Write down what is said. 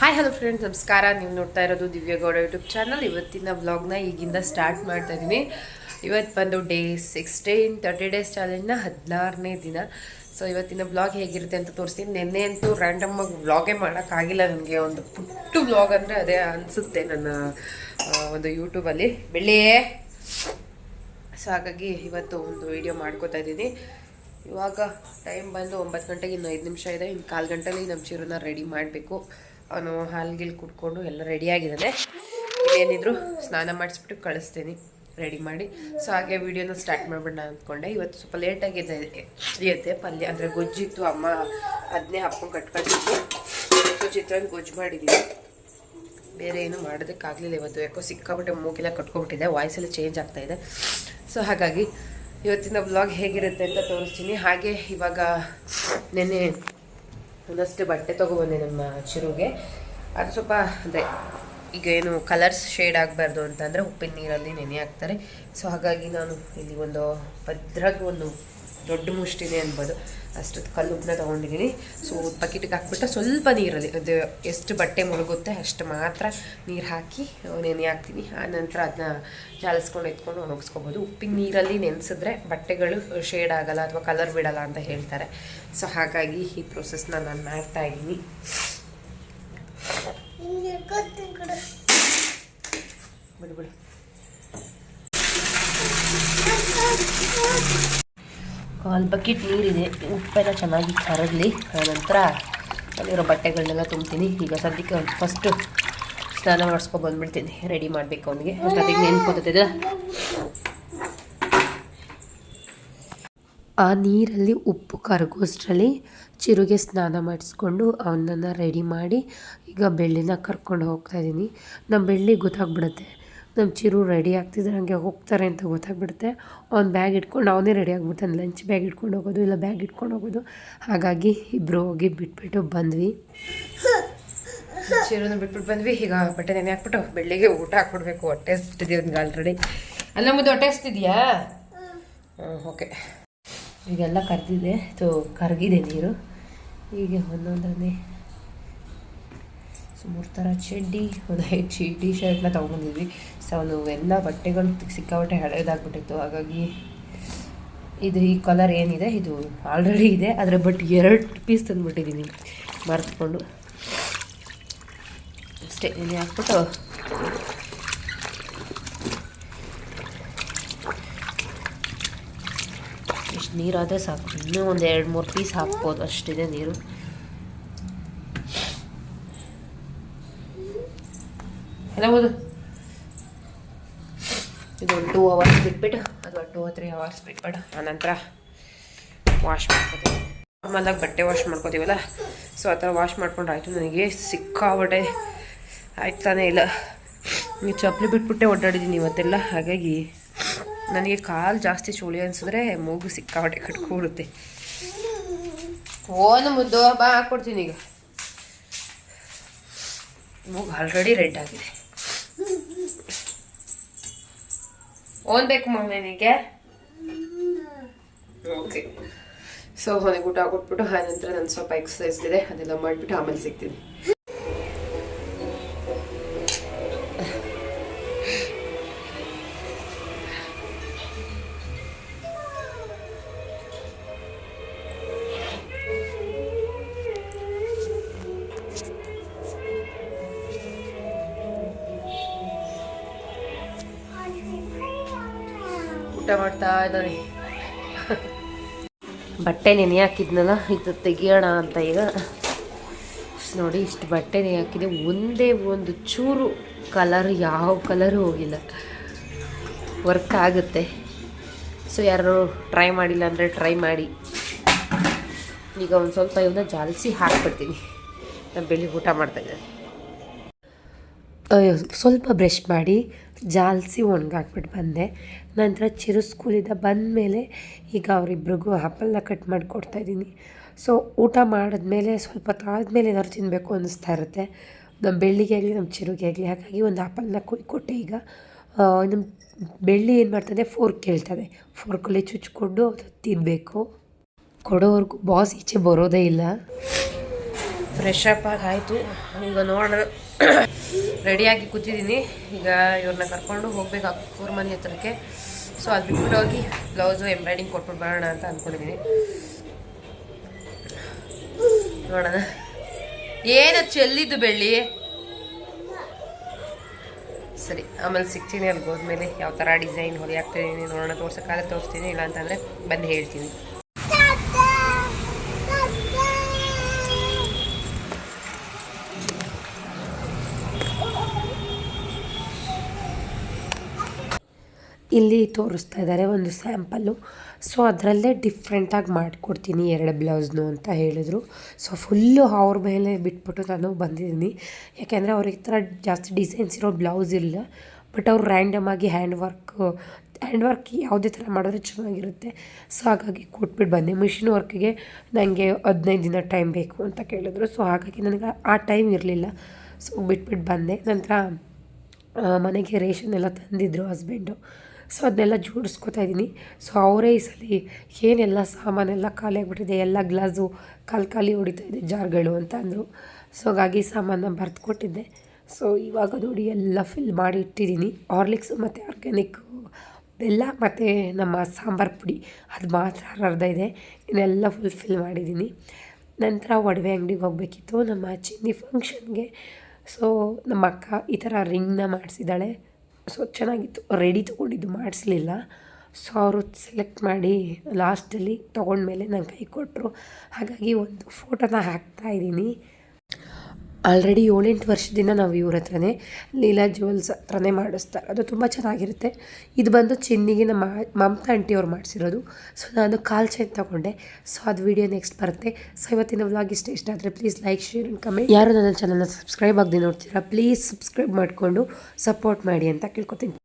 Hi hello friends ನಮಸ್ಕಾರ. ನೀವು ನೋಡ್ತಾ ಇರೋದು ದಿವ್ಯಗೌಡ ಯೂಟ್ಯೂಬ್ ಚಾನಲ್ ಇವತ್ತಿನ ವ್ಲಾಗ್ನ ಈಗಿಂದ ಸ್ಟಾರ್ಟ್ ಮಾಡ್ತಾ ಇದ್ದೀನಿ. ಇವತ್ತು ಬಂದು ಡೇ ಸಿಕ್ಸ್ಟೀನ್ ತರ್ಟಿ ಡೇಸ್ ಚಾಲೆಂಜ್ನ ಹದಿನಾರನೇ ದಿನ. ಸೊ ಇವತ್ತಿನ ವ್ಲಾಗ್ ಹೇಗಿರುತ್ತೆ ಅಂತ ತೋರಿಸ್ತೀನಿ. ನಿನ್ನೆ ಅಂತೂ ರ್ಯಾಂಡಮ್ ಆಗಿ ವ್ಲಾಗೇ ಮಾಡೋಕ್ಕಾಗಿಲ್ಲ ನನಗೆ. ಒಂದು ಪುಟ್ಟು ವ್ಲಾಗ್ ಅಂದರೆ ಅದೇ ಅನಿಸುತ್ತೆ ನನ್ನ ಒಂದು ಯೂಟ್ಯೂಬಲ್ಲಿ ಬೆಳ್ಳಿಯೇ ಸೊ ಹಾಗಾಗಿ ಇವತ್ತು ಒಂದು ವಿಡಿಯೋ ಮಾಡ್ಕೋತಾ ಇದ್ದೀನಿ. ಇವಾಗ ಟೈಮ್ ಬಂದು ಒಂಬತ್ತು ಗಂಟೆಗೆ ಇನ್ನು ಐದು ನಿಮಿಷ ಇದೆ. ಇನ್ನು ಕಾಲು ಗಂಟೆಲಿ ನಮ್ಮ ಚೀರನ್ನ ರೆಡಿ ಮಾಡಬೇಕು. ಅವನು ಹಾಲ್ಗಿಲ್ ಕುಡ್ಕೊಂಡು ಎಲ್ಲ ರೆಡಿಯಾಗಿದ್ದಾನೆ ಏನಿದ್ರು ಸ್ನಾನ ಮಾಡಿಸ್ಬಿಟ್ಟು ಕಳಿಸ್ತೀನಿ ರೆಡಿ ಮಾಡಿ. ಸೊ ಹಾಗೆ ವಿಡಿಯೋನ ಸ್ಟಾರ್ಟ್ ಮಾಡಿಬಿಡೋಣ ಅಂದ್ಕೊಂಡೆ. ಇವತ್ತು ಸ್ವಲ್ಪ ಲೇಟಾಗಿದೆ ಇರುತ್ತೆ ಪಲ್ಯ. ಅಂದರೆ ಗೊಜ್ಜಿತ್ತು, ಅಮ್ಮ ಅದನ್ನೇ ಹಾಕೊಂಡು ಕಟ್ಕೊಂಡಿದ್ದು. ಸೊ ಚಿತ್ರಾನ್ನ ಗೊಜ್ಜು ಮಾಡಿದ್ದೀನಿ. ಬೇರೆ ಏನು ಮಾಡೋದಕ್ಕಾಗಲಿಲ್ಲ ಇವತ್ತು. ಯಾಕೋ ಸಿಕ್ಕಾಬಿಟ್ಟೆ ಮೂಗಿಲ್ಲ ಕಟ್ಕೊಬಿಟ್ಟಿದೆ ವಾಯ್ಸ್ ಎಲ್ಲ ಚೇಂಜ್ ಆಗ್ತಾ ಇದೆ. ಸೊ ಹಾಗಾಗಿ ಇವತ್ತಿನ ಬ್ಲಾಗ್ ಹೇಗಿರುತ್ತೆ ಅಂತ ತೋರಿಸ್ತೀನಿ. ಹಾಗೆ ಇವಾಗ ನೆನ್ನೆ ಒಂದಷ್ಟು ಬಟ್ಟೆ ತೊಗೊಬಂದೆ ನಮ್ಮ ಚಿರುಗೆ. ಅದು ಸ್ವಲ್ಪ ಅಂದರೆ ಈಗ ಏನು ಕಲರ್ಸ್ ಶೇಡ್ ಆಗಬಾರ್ದು ಅಂತಂದರೆ ಉಪ್ಪಿನ ನೀರಲ್ಲಿ ನೆನೆ ಹಾಕ್ತಾರೆ. ಸೊ ಹಾಗಾಗಿ ನಾನು ಇಲ್ಲಿ ಒಂದು ಭದ್ರಾಗಿ ಒಂದು ದೊಡ್ಡ ಮುಷ್ಟಿನೇ ಅನ್ಬೋದು. ಅಷ್ಟೊತ್ತು ಕಲ್ಲುಪ್ಪನ್ನ ತೊಗೊಂಡಿದ್ದೀನಿ. ಸೊ ಬಕೆಟಿಗೆ ಹಾಕ್ಬಿಟ್ಟು ಸ್ವಲ್ಪ ನೀರಲ್ಲಿ, ಅದು ಎಷ್ಟು ಬಟ್ಟೆ ಮುಳುಗುತ್ತೆ ಅಷ್ಟು ಮಾತ್ರ ನೀರು ಹಾಕಿ ನೆನೆ ಹಾಕ್ತೀನಿ. ಆ ನಂತರ ಅದನ್ನ ಜಾಲಿಸ್ಕೊಂಡು ಎತ್ಕೊಂಡು ಒಣಗಿಸ್ಕೊಬೋದು. ಉಪ್ಪಿನ ನೀರಲ್ಲಿ ನೆನೆಸಿದ್ರೆ ಬಟ್ಟೆಗಳು ಶೇಡ್ ಆಗಲ್ಲ ಅಥವಾ ಕಲರ್ ಬಿಡಲ್ಲ ಅಂತ ಹೇಳ್ತಾರೆ. ಸೊ ಹಾಗಾಗಿ ಈ ಪ್ರೊಸೆಸ್ನ ನಾನು ಮಾಡ್ತಾ ಇದ್ದೀನಿ. ಬಿಡು ಬಕೆಟ್ ನೀರಿದೆ, ಉಪ್ಪೆಲ್ಲ ಚೆನ್ನಾಗಿ ಕರಗಲಿ. ನಂತರ ಅಲ್ಲಿರೋ ಬಟ್ಟೆಗಳನ್ನೆಲ್ಲ ತುಂಬ್ತೀನಿ. ಈಗ ಸದ್ಯಕ್ಕೆ ಫಸ್ಟು ಸ್ನಾನ ಮಾಡಿಸ್ಕೊಂಡು ಬಂದುಬಿಡ್ತೀನಿ. ರೆಡಿ ಮಾಡಬೇಕು ಅವನಿಗೆ. ಅಷ್ಟೊತ್ತಿಗೆ ನೆನ್ಕೋತಿದ್ದ ಆ ನೀರಲ್ಲಿ ಉಪ್ಪು ಕರಗೋಷ್ಟರಲ್ಲಿ ಚಿರುಗೆ ಸ್ನಾನ ಮಾಡಿಸ್ಕೊಂಡು ಅವನನ್ನು ರೆಡಿ ಮಾಡಿ ಈಗ ಬೆಳ್ಳಿನ ಕರ್ಕೊಂಡು ಹೋಗ್ತಾ ಇದ್ದೀನಿ. ನಮ್ಮ ಬೆಳ್ಳಿ ಗೊತ್ತಾಗ್ಬಿಡುತ್ತೆ. ನಮ್ಮ ಚಿರು ರೆಡಿ ಆಗ್ತಿದ್ರೆ ಹಂಗೆ ಹೋಗ್ತಾರೆ ಅಂತ ಗೊತ್ತಾಗ್ಬಿಡುತ್ತೆ. ಅವ್ನು ಬ್ಯಾಗ್ ಇಟ್ಕೊಂಡು ಅವನೇ ರೆಡಿ ಆಗ್ಬಿಡ್ತಾನೆ. ಲಂಚ್ ಬ್ಯಾಗ್ ಇಟ್ಕೊಂಡು ಹೋಗೋದು ಇಲ್ಲ ಬ್ಯಾಗ್ ಇಟ್ಕೊಂಡು ಹೋಗೋದು. ಹಾಗಾಗಿ ಇಬ್ಬರು ಹೋಗಿ ಬಿಟ್ಬಿಟ್ಟು ಬಂದ್ವಿ. ಚಿರುನ ಬಿಟ್ಬಿಟ್ಟು ಬಂದ್ವಿ. ಈಗ ಬಟ್ಟೆ ನೆನೆ ಹಾಕ್ಬಿಟ್ಟು ಬೆಳ್ಳಿಗೆ ಊಟ ಹಾಕ್ಬಿಡ್ಬೇಕು ಹೊಟ್ಟೆ ಹಸ್ತಿದ್ಯಾ ಅವ್ನಿಗೆ ಆಲ್ರೆಡಿ ಅಲ್ಲ ಮುಂದೆ ಹೊಟ್ಟೆ ಹಸ್ತಿದ್ಯಾ? ಓಕೆ ಈಗೆಲ್ಲ ಕರೆದಿದೆ. ಸೊ ಕರಗಿದೆ ನೀರು. ಹೀಗೆ ಒಂದೊಂದನ್ನೇ ಸುಮಾರು ಥರ ಚಡ್ಡಿ, ಒಂದು ಟಿ ಶರ್ಟ್ನ ತೊಗೊಂಡಿದ್ವಿ ಸೊ ಅವನು ಎಲ್ಲ ಬಟ್ಟೆಗಳು ಸಿಕ್ಕಾಬಟ್ಟೆ ಹಳೇದಾಗ್ಬಿಟ್ಟಿತ್ತು. ಹಾಗಾಗಿ ಇದು ಈ ಕಲರ್ ಏನಿದೆ, ಇದು ಆಲ್ರೆಡಿ ಇದೆ. ಆದರೆ ಬಟ್ ಎರಡು ಪೀಸ್ ತಂದುಬಿಟ್ಟಿದ್ದೀನಿ ಮರೆತ್ಕೊಂಡು. ಅಷ್ಟೇ ಇಲ್ಲಿ ಹಾಕ್ಬಿಟ್ಟು ಇಷ್ಟು ನೀರಾದರೆ ಸಾಕು. ಇನ್ನೂ ಒಂದು ಎರಡು ಮೂರು ಪೀಸ್ ಹಾಕ್ಬೋದು ಅಷ್ಟಿದೆ ನೀರು. ಓದು. ಇದು ಒಂದು ಟೂ ಅವರ್ಸ್ ಬಿಟ್ಬಿಟ್ಟು ಅಥವಾ ಟೂ ತ್ರೀ ಅವರ್ಸ್ ಬಿಟ್ಬಿಟ್ಟು ಆನಂತರ ವಾಶ್ ಮಾಡ್ಕೋತೀವಿ ನಾರ್ಮಲಾಗಿ ಬಟ್ಟೆ ವಾಶ್ ಮಾಡ್ಕೋತೀವಲ್ಲ ಸೊ ಆ ಥರ ವಾಶ್ ಮಾಡ್ಕೊಂಡು ಆಯಿತು ನನಗೆ ಸಿಕ್ಕಾಬಟ್ಟೆ ಆಯ್ತಾನೇ ಇಲ್ಲ. ನೀವು ಚಪ್ಪಲಿ ಬಿಟ್ಬಿಟ್ಟೆ ಓಡಾಡಿದ್ದೀನಿ ಇವತ್ತೆಲ್ಲ, ಹಾಗಾಗಿ ನನಗೆ ಕಾಲು ಜಾಸ್ತಿ ಚೋಳಿ ಅನ್ಸಿದ್ರೆ ಮೂಗು ಸಿಕ್ಕಾಬಟ್ಟೆ ಕೂಡುತ್ತೆ ಓನು ಮುದ್ದು, ಬಾ ಹಾಕ್ಕೊಡ್ತೀನಿ ಈಗ. ಮೂಗು ಆಲ್ರೆಡಿ ರೆಡ್ ಆಗಿದೆ. ಓನ್ ಬೇಕು ಮಗ ನಿನಗೆ? ಓಕೆ ಸೊ ಅವನಿಗೆ ಊಟ ಕೊಟ್ಬಿಟ್ಟು ಆ ನಂತರ ನಾನು ಸ್ವಲ್ಪ ಎಕ್ಸಸೈಸ್ ಇದೆ, ಅದೆಲ್ಲ ಮಾಡಿಬಿಟ್ಟು ಆಮೇಲೆ ಸಿಗ್ತೀನಿ. ಊಟ ಮಾಡ್ತಾ ಇದ್ದಾನೆ ಬಟ್ಟೆ ನೆನೆ ಹಾಕಿದ್ನಲ್ಲ ಇದು ತೆಗಿಯೋಣ ಅಂತ ಈಗ. ನೋಡಿ ಇಷ್ಟು ಬಟ್ಟೆ ನೆನೆ ಹಾಕಿದೆ ಒಂದೇ ಒಂದು ಚೂರು ಕಲರ್ ಯಾವ ಕಲರು ಹೋಗಿಲ್ಲ. ವರ್ಕ್ ಆಗುತ್ತೆ. ಸೊ ಯಾರು ಟ್ರೈ ಮಾಡಿಲ್ಲ ಅಂದರೆ ಟ್ರೈ ಮಾಡಿ. ಈಗ ಒಂದು ಸ್ವಲ್ಪ ಇವನ್ನ ಜಾಲಿಸಿ ಹಾಕ್ಬಿಡ್ತೀನಿ. ನಾನು ಬೆಳಿಗ್ಗೆ ಊಟ ಮಾಡ್ತಾಯಿದ್ದೆ ಅಯ್ಯೋ, ಸ್ವಲ್ಪ ಬ್ರಷ್ ಮಾಡಿ. ಜಾಲಿಸಿ ಒಣಗಾಕ್ಬಿಟ್ಟು ಬಂದೆ. ನಂತರ ಚಿರು ಸ್ಕೂಲಿಂದ ಬಂದಮೇಲೆ ಈಗ ಅವರಿಬ್ರಿಗೂ ಆ್ಯಪಲ್ನ ಕಟ್ ಮಾಡಿಕೊಡ್ತಾ ಇದ್ದೀನಿ. ಸೊ, ಊಟ ಮಾಡಿದ್ಮೇಲೆ ಸ್ವಲ್ಪ ಹೊತ್ತು ಆದಮೇಲೆ ಏನಾದ್ರು ತಿನ್ನಬೇಕು ಅನ್ನಿಸ್ತಾ ಇರುತ್ತೆ. ನಮ್ಮ ಬೆಳ್ಳಿಗೆ ಆಗಲಿ ನಮ್ಮ ಚಿರುಗೆ ಆಗಲಿ, ಹಾಗಾಗಿ ಒಂದು ಆ್ಯಪಲ್ನ ಕೊಟ್ಟೆ ಈಗ. ನಮ್ಮ ಬೆಳ್ಳಿ ಏನು ಮಾಡ್ತದೆ, ಫೋರ್ಕ್ ಕೇಳ್ತದೆ. ಫೋರ್ಕಲ್ಲಿ ಚುಚ್ಕೊಂಡು ಅದು ತಿನ್ನಬೇಕು ಕೊಡೋವರೆಗೂ ಬಾಸ್ ಈಚೆ ಬರೋದೇ ಇಲ್ಲ. ಫ್ರೆಶ್ ಅಪ್ ಆಗಿ ಆಯಿತು. ಈಗ ನೋಡೋಣ ರೆಡಿಯಾಗಿ ಕೂತಿದ್ದೀನಿ. ಈಗ ಇವ್ರನ್ನ ಕರ್ಕೊಂಡು ಹೋಗ್ಬೇಕು ಅವ್ರ ಮನೆ ಹತ್ರಕ್ಕೆ. ಸೊ ಅದು ಬಿಟ್ಬಿಟ್ಟು ಹೋಗಿ ಬ್ಲೌಸು ಎಂಬ್ರಾಯ್ಡಿಂಗ್ ಕೊಟ್ಬಿಟ್ಟು ಬರೋಣ ಅಂತ ಅಂದ್ಕೊಂಡಿದ್ದೀನಿ ನೋಡೋಣ. ಏನು ಚೆಲ್ಲಿದ್ದು ಬೆಳ್ಳಿ? ಸರಿ, ಆಮೇಲೆ ಸಿಗ್ತೀನಿ ಅಲ್ಲಿ ಹೋದ್ಮೇಲೆ ಯಾವ ಥರ ಡಿಸೈನ್ ಹೊಲಿ ಹಾಕ್ತಿದ್ದೀನಿ ನೋಡೋಣ, ತೋರ್ಸೋಕ್ಕಾದ್ರೆ ತೋರಿಸ್ತೀನಿ ಇಲ್ಲ ಅಂತಂದರೆ ಬಂದು ಹೇಳ್ತೀನಿ. ಇಲ್ಲಿ ತೋರಿಸ್ತಾ ಇದ್ದಾರೆ ಒಂದು ಸ್ಯಾಂಪಲ್ಲು. ಸೊ ಅದರಲ್ಲೇ ಡಿಫ್ರೆಂಟಾಗಿ ಮಾಡಿಕೊಡ್ತೀನಿ ಎರಡು ಬ್ಲೌಸ್ನು ಅಂತ ಹೇಳಿದರು. ಸೊ ಫುಲ್ಲು ಅವ್ರ ಮೇಲೆ ಬಿಟ್ಬಿಟ್ಟು ನಾನು ಬಂದಿದ್ದೀನಿ. ಯಾಕೆಂದರೆ ಅವ್ರಿಗೆ ಥರ ಜಾಸ್ತಿ ಡಿಸೈನ್ಸ್ ಇರೋ ಬ್ಲೌಸ್ ಇಲ್ಲ. ಬಟ್ ಅವ್ರು ರ್ಯಾಂಡಮ್ ಆಗಿ ಹ್ಯಾಂಡ್ ವರ್ಕ್ ಹ್ಯಾಂಡ್ ವರ್ಕ್ ಯಾವುದೇ ಥರ ಮಾಡಿದ್ರೆ ಚೆನ್ನಾಗಿರುತ್ತೆ. ಸೊ ಹಾಗಾಗಿ ಕೊಟ್ಬಿಟ್ಟು ಬಂದೆ. ಮಿಷಿನ್ ವರ್ಕ್ಗೆ ನನಗೆ ಹದಿನೈದು ದಿನ ಟೈಮ್ ಬೇಕು ಅಂತ ಕೇಳಿದ್ರು. ಸೊ ಹಾಗಾಗಿ ನನಗೆ ಆ ಟೈಮ್ ಇರಲಿಲ್ಲ. ಸೊ ಬಿಟ್ಬಿಟ್ಟು ಬಂದೆ. ನಂತರ ಮನೆಗೆ ರೇಷನ್ ಎಲ್ಲ ತಂದಿದ್ದರು ಹಸ್ಬೆಂಡು ಸೊ ಅದನ್ನೆಲ್ಲ ಜೋಡಿಸ್ಕೊತಾ ಇದ್ದೀನಿ. ಸೊ ಅವರೇ ಈ ಸಲ ಏನೆಲ್ಲ ಸಾಮಾನೆಲ್ಲ ಖಾಲಿ ಆಗಿಬಿಟ್ಟಿದೆ, ಎಲ್ಲ ಗ್ಲಾಸು ಕಾಲು ಖಾಲಿ ಹೊಡಿತಾ ಇದೆ ಜಾರ್ಗಳು ಅಂತ ಅಂದರು. ಸೊ ಹಾಗಾಗಿ ಸಾಮಾನ ಬರೆದು ಕೊಟ್ಟಿದ್ದೆ ಸೊ ಇವಾಗ ನೋಡಿ ಎಲ್ಲ ಫಿಲ್ ಮಾಡಿ ಇಟ್ಟಿದ್ದೀನಿ. ಆರ್ಲಿಕ್ಸ್ ಮತ್ತು ಆರ್ಗ್ಯಾನಿಕ್ ಬೆಲ್ಲ ಮತ್ತು ನಮ್ಮ ಸಾಂಬಾರು ಪುಡಿ. ಅದು ಮಾತ್ರ ಅರ್ಧ ಇದೆ. ಇನ್ನೆಲ್ಲ ಫುಲ್ ಫಿಲ್ ಮಾಡಿದ್ದೀನಿ. ನಂತರ ಒಡವೆ ಅಂಗಡಿಗೆ ಹೋಗಬೇಕಿತ್ತು. ನಮ್ಮ ಚಿನ್ನಿ ಫಂಕ್ಷನ್ಗೆ ಸೊ ನಮ್ಮ ಅಕ್ಕ ಈ ಥರ ರಿಂಗ್ನ ಮಾಡಿಸಿದ್ದಾಳೆ. ಸೊ ಚೆನ್ನಾಗಿತ್ತು. ರೆಡಿ ತೊಗೊಂಡಿದ್ದು, ಮಾಡಿಸ್ಲಿಲ್ಲ. ಸೊ ಅವರು ಸೆಲೆಕ್ಟ್ ಮಾಡಿ ಲಾಸ್ಟಲ್ಲಿ ತೊಗೊಂಡ್ಮೇಲೆ ನಂಗೆ ಕೈ ಕೊಟ್ಟರು ಹಾಗಾಗಿ ಒಂದು ಫೋಟೋನ ಹಾಕ್ತಾ ಇದ್ದೀನಿ. ಆಲ್ರೆಡಿ ಏಳೆಂಟು ವರ್ಷದಿಂದ ನಾವು ಇವ್ರ ಹತ್ರನೇ ಲೀಲಾ ಜ್ಯುವೆಲ್ಸ್ ಹತ್ರನೇ ಮಾಡಿಸ್ತಾರೆ. ಅದು ತುಂಬ ಚೆನ್ನಾಗಿರುತ್ತೆ. ಇದು ಬಂದು ಚಿನ್ನಿಗೆ ನಮ್ಮ ಮಮತಾ ಆಂಟಿಯವ್ರು ಮಾಡಿಸಿರೋದು. ಸೊ ನಾನು ಕಾಲ್ ಚೈನ್ ತೊಗೊಂಡೆ. ಸೊ ಅದು ವಿಡಿಯೋ ನೆಕ್ಸ್ಟ್ ಬರುತ್ತೆ. ಸೊ ಇವತ್ತಿನ ವ್ಲಾಗ್ ಇಷ್ಟ ಇಷ್ಟ ಆದರೆ please like share and comment ಯಾರು ನನ್ನ ಚಾನಲ್ನ ಸಬ್ಸ್ಕ್ರೈಬ್ ಆಗದೆ ನೋಡ್ತೀರಾ ಪ್ಲೀಸ್ ಸಬ್ಸ್ಕ್ರೈಬ್ ಮಾಡಿಕೊಂಡು ಸಪೋರ್ಟ್ ಮಾಡಿ ಅಂತ ಕೇಳ್ಕೊತೀನಿ.